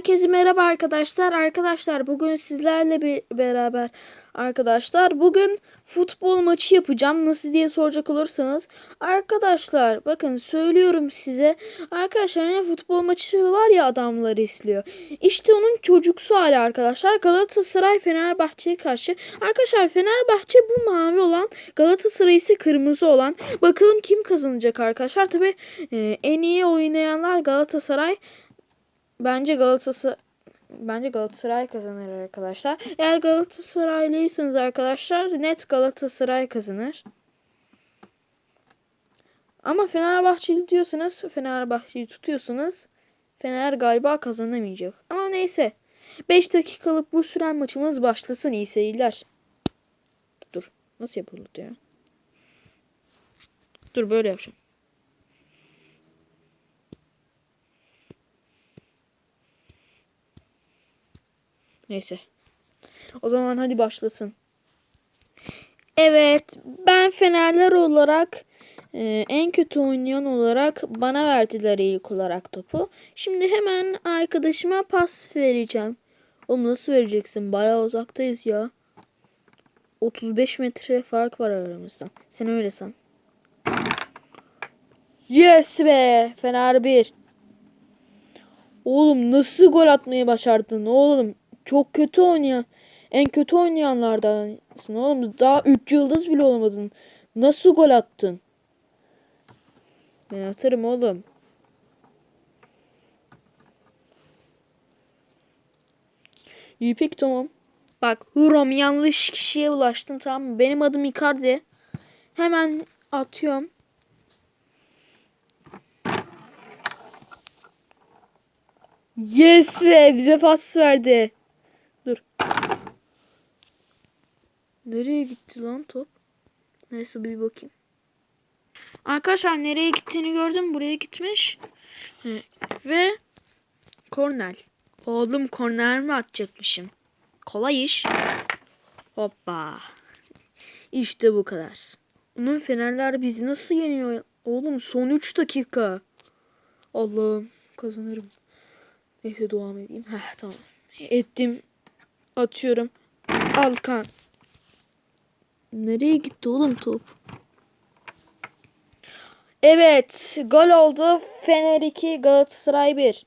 Herkese merhaba arkadaşlar. Arkadaşlar bugün sizlerle bir beraber arkadaşlar bugün futbol maçı yapacağım. Nasıl diye soracak olursanız arkadaşlar bakın söylüyorum size. Arkadaşlar ne futbol maçı var ya adamlar izliyor. İşte onun çocuksu hali arkadaşlar. Galatasaray Fenerbahçe'ye karşı. Arkadaşlar Fenerbahçe bu mavi olan Galatasaray ise kırmızı olan. Bakalım kim kazanacak arkadaşlar. Tabi en iyi oynayanlar Galatasaray. Bence Galatasaray Bence Galatasaray kazanır arkadaşlar. Eğer Galatasaraylıysanız arkadaşlar net Galatasaray kazanır. Ama Fenerbahçeli diyorsanız Fenerbahçe'yi tutuyorsanız Fener galiba kazanamayacak. Ama neyse. 5 dakikalık bu süren maçımız başlasın. İyi seyirler. Dur. Nasıl yapıldı ya? Dur böyle yapacağım. Neyse. O zaman hadi başlasın. Evet, ben Fenerler olarak e, en kötü oynayan olarak bana verdiler ilk olarak topu. Şimdi hemen arkadaşıma pas vereceğim. Oğlum nasıl vereceksin? Bayağı uzaktayız ya. 35 metre fark var aramızda. Sen öyle san. Yes be! Fener 1. Oğlum nasıl gol atmayı başardın oğlum? Çok kötü oynuyor. En kötü oynayanlardansın oğlum. Daha 3 yıldız bile olamadın. Nasıl gol attın? Ben atarım oğlum. İyi peki tamam. Bak Hurom yanlış kişiye ulaştın tamam mı? Benim adım Icardi. Hemen atıyorum. Yes be bize pas verdi. Nereye gitti lan top? Neyse bir bakayım. Arkadaşlar nereye gittiğini gördüm. Buraya gitmiş. Ve kornel. Oğlum korner mi atacakmışım? Kolay iş. Hoppa. İşte bu kadar. Onun fenerler bizi nasıl yeniyor? Oğlum son 3 dakika. Allah'ım kazanırım. Neyse devam edeyim. Heh tamam. Ettim. Atıyorum. Alkan. Nereye gitti oğlum top? Evet. Gol oldu. Fener 2 Galatasaray 1.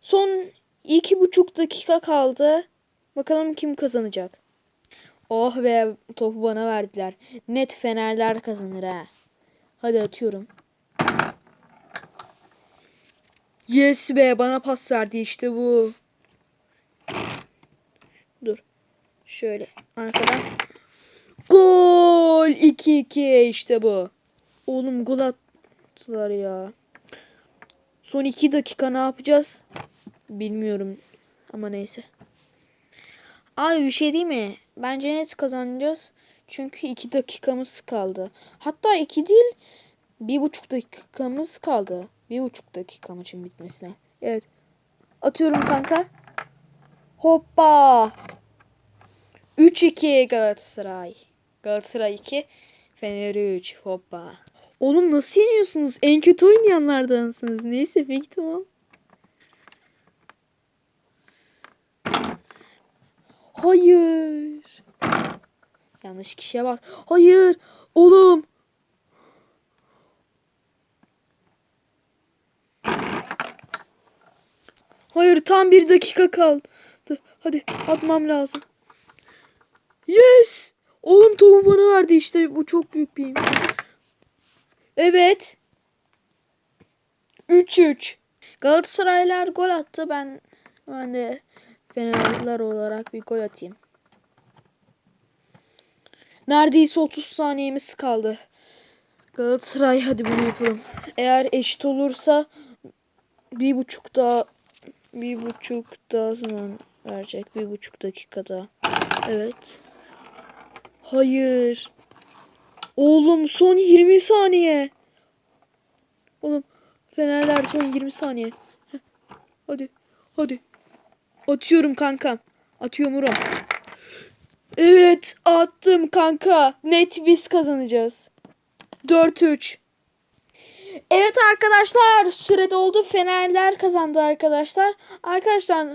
Son iki buçuk dakika kaldı. Bakalım kim kazanacak. Oh be topu bana verdiler. Net Fenerler kazanır ha. Hadi atıyorum. Yes be bana pas verdi işte bu. Dur. Şöyle arkadan. Gol 2-2 işte bu. Oğlum gol attılar ya. Son 2 dakika ne yapacağız? Bilmiyorum. Ama neyse. Abi bir şey değil mi? Bence net kazanacağız. Çünkü 2 dakikamız kaldı. Hatta 2 değil. 1,5 dakikamız kaldı. Bir buçuk dakika maçın bitmesine. Evet. Atıyorum kanka. Hoppa. 3-2 Galatasaray. Galatasaray 2. Fener 3. Hoppa. Oğlum nasıl yeniyorsunuz? En kötü oynayanlardansınız. Neyse peki tamam. Hayır. Yanlış kişiye bak. Hayır. Oğlum. Hayır tam bir dakika kaldı. Hadi atmam lazım. Yes! Oğlum topu bana verdi işte. Bu çok büyük bir. Evet. 3-3. Galatasaraylar gol attı. Ben ben de Fenerliler olarak bir gol atayım. Neredeyse 30 saniyemiz kaldı. Galatasaray hadi bunu yapalım. Eğer eşit olursa bir buçuk daha bir buçuk daha zaman verecek. Bir buçuk dakikada. Evet. Hayır. Oğlum son 20 saniye. Oğlum Fenerler son 20 saniye. Heh. Hadi. Hadi. Atıyorum kankam. Atıyorum. Evet attım kanka. Net biz kazanacağız. 4-3. Evet arkadaşlar süre doldu. Fenerler kazandı arkadaşlar. Arkadaşlar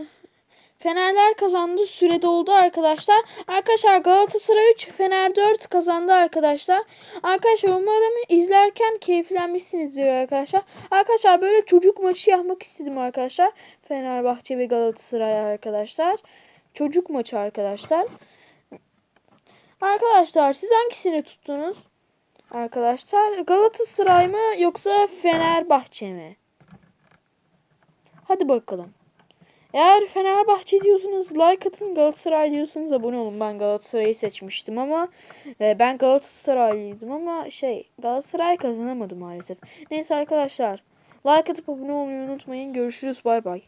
Fenerler kazandı. Süre doldu arkadaşlar. Arkadaşlar Galatasaray 3, Fener 4 kazandı arkadaşlar. Arkadaşlar umarım izlerken keyiflenmişsinizdir arkadaşlar. Arkadaşlar böyle çocuk maçı yapmak istedim arkadaşlar. Fenerbahçe ve Galatasaray arkadaşlar. Çocuk maçı arkadaşlar. Arkadaşlar siz hangisini tuttunuz? Arkadaşlar Galatasaray mı yoksa Fenerbahçe mi? Hadi bakalım. Eğer Fenerbahçe diyorsunuz like atın Galatasaray diyorsunuz abone olun. Ben Galatasaray'ı seçmiştim ama e, ben Galatasaraylıydım ama şey Galatasaray kazanamadı maalesef. Neyse arkadaşlar like atıp abone olmayı unutmayın. Görüşürüz bay bay.